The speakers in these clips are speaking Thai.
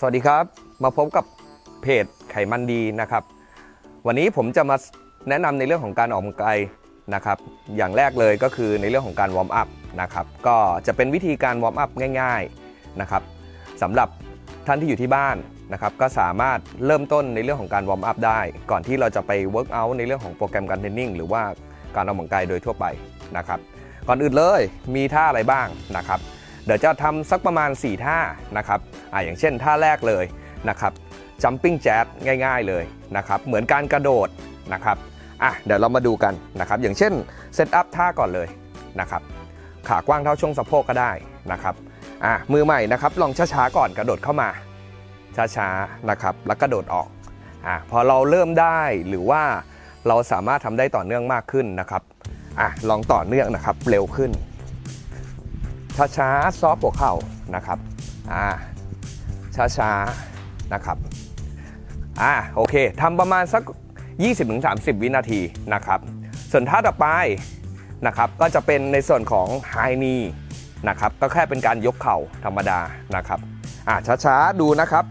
สวัสดีครับ มาพบกับเพจไขมันดีนะครับ วันนี้ผมจะมาแนะนำในเรื่องของการออกกำลังกายนะครับ อย่างแรกเลยก็คือในเรื่องของการวอร์มอัพนะครับ ก็จะเป็นวิธีการวอร์มอัพง่าย ๆนะครับสำหรับท่านที่อยู่ที่บ้านนะครับ ก็สามารถเริ่มต้นในเรื่องของการวอร์มอัพได้ ก่อนที่เราจะไปเวิร์กอัในเรื่องของโปรแกรมการเทรนนิ่งหรือว่าการออกกำลังกายโดยทั่วไปนะครับ ก่อนอื่นเลยมีท่าอะไรบ้างนะครับ เดี๋ยวจะทำสักประมาณ 4 ท่านะครับอ่าอย่างเช่นท่าแรกเลยนะครับ jumping jack ง่าย ๆเลยนะครับเหมือนการกระโดดนะครับอะเดี๋ยวเรามาดูกันนะครับอย่างเช่นเซตอัพท่าก่อนเลยนะครับขากว้างเท่าช่วงสะโพกก็ได้นะครับอะมือใหม่นะครับลองช้าๆก่อนกระโดดเข้ามาช้าๆนะครับแล้วกระโดดออกอะพอเราเริ่มได้หรือว่าเราสามารถทำได้ต่อเนื่องมากขึ้นนะครับอะลองต่อเนื่องนะครับเร็วขึ้น ช้าๆซอฟต์หัวเข่านะครับอ่าช้าๆนะครับอ่าโอเคทำประมาณสัก 20-30 วินาทีนะครับ ส่วนท่าต่อไปนะครับก็จะเป็นในส่วนของไฮนีนะครับก็แค่เป็นการยกเข่าธรรมดานะครับอ่าช้าๆดูนะครับ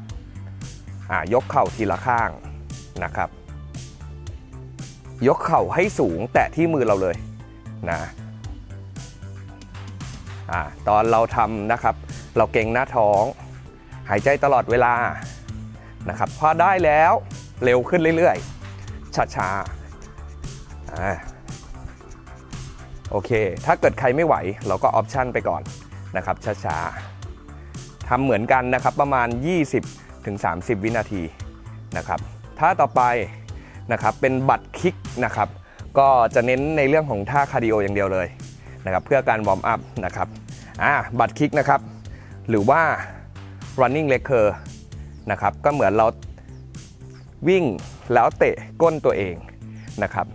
อ่ายกเข่าทีละข้างนะครับ ยกเข่าให้สูงแตะที่มือเราเลยนะ อตอนเราทำนะครับ เราเก่งหน้าท้อง หายใจตลอดเวลานะครับพอได้แล้วเร็วขึ้นเรื่อยๆช้าๆอาโอเค ถ้าเกิดใครไม่ไหว เราก็ออปชันไปก่อนนะครับช้าๆทำเหมือนกันนะครับประมาณ 20-30 วินาทีนะครับท่าต่อไปนะครับเป็นบัตรคิกนะครับก็จะเน้นในเรื่องของท่าคาร์ดิโออย่างเดียวเลย นะครับเพื่อการวอร์มอัพนะครับอ่าบัตรคิกนะครับหรือว่า running leg curl นะครับก็เหมือนเราวิ่งแล้วเตะก้นตัวเองนะครับ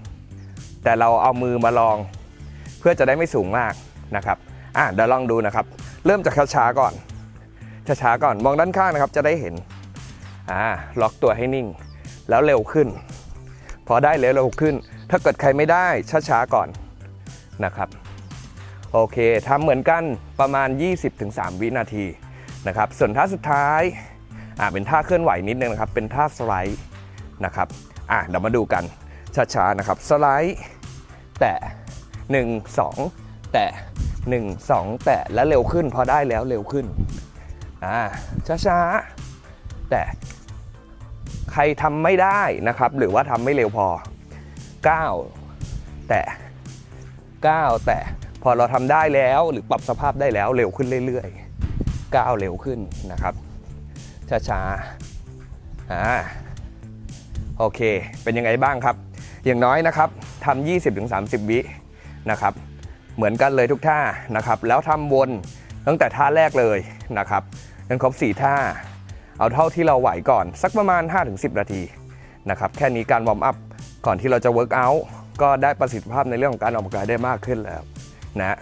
แต่เราเอามือมาลองเพื่อจะได้ไม่สูงมากนะครับอะเดี๋ยวลองดูนะครับ เริ่มจากช้าๆก่อนช้าๆก่อนมองด้านข้างนะครับจะได้เห็นอ่าล็อกตัวให้นิ่ง แล้วเร็วขึ้น พอได้แล้วเร็วขึ้น ถ้าเกิดใครไม่ได้ช้าๆก่อนนะครับ โอเคทำเหมือนกันประมาณ 20-3 วินาทีนะครับ ส่วนท่าสุดท้ายอ่าเป็นท่าเคลื่อนไหวนิดนึงนะครับ เป็นท่าสไลด์นะครับอะเดี๋ยวมาดูกันช้าๆนะครับ สไลด์แตะ1 2 แตะ1 2 แตะแล้วเร็วขึ้นพอได้แล้วเร็วขึ้นอ่าช้าๆ แตะใครทำไม่ได้นะครับ หรือว่าทำไม่เร็วพอ 9 แตะ9แตะ พอเราทำได้แล้วหรือปรับสภาพได้แล้วเร็วขึ้นเรื่อยๆก้าวเร็วขึ้นนะครับช้าๆอ่าโอเค เป็นยังไงบ้างครับ อย่างน้อยนะครับทำ20-30 วินะครับ เหมือนกันเลยทุกท่านะครับ แล้วทำวนตั้งแต่ท่าแรกเลยนะครับจนครบ 4 ท่า เอาเท่าที่เราไหวก่อน สักประมาณ 5-10 นาทีนะครับแค่นี้การวอร์มอัพก่อนที่เราจะเวิร์กอัลก็ได้ประสิทธิภาพในเรื่องของการออกกำลังกายได้มากขึ้นแล้ว นะ